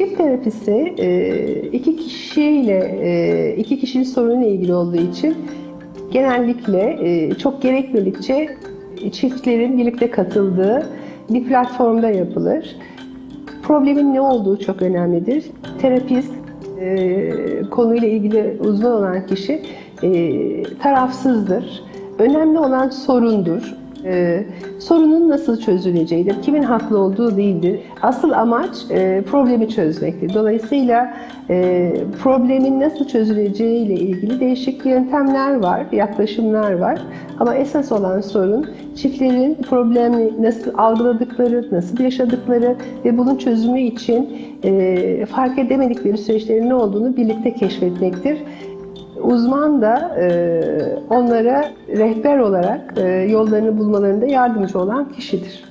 Çift terapisi e, iki kişiyle, e, iki kişinin sorunuyla ilgili olduğu için genellikle e, çok gerekmedikçe çiftlerin birlikte katıldığı bir platformda yapılır. Problemin ne olduğu çok önemlidir. Terapist, konuyla ilgili uzman olan kişi tarafsızdır. Önemli olan sorundur. E, sorunun nasıl çözüleceğidir, kimin haklı olduğu değildir. Asıl amaç e, problemi çözmektir. Dolayısıyla e, problemin nasıl çözüleceği ile ilgili değişik yöntemler var, yaklaşımlar var. Ama esas olan sorun çiftlerin problemi nasıl algıladıkları, nasıl yaşadıkları ve bunun çözümü için e, fark edemedikleri süreçlerin ne olduğunu birlikte keşfetmektir. Uzman da e, onlara rehber olarak e, yollarını bulmalarında yardımcı olan kişidir.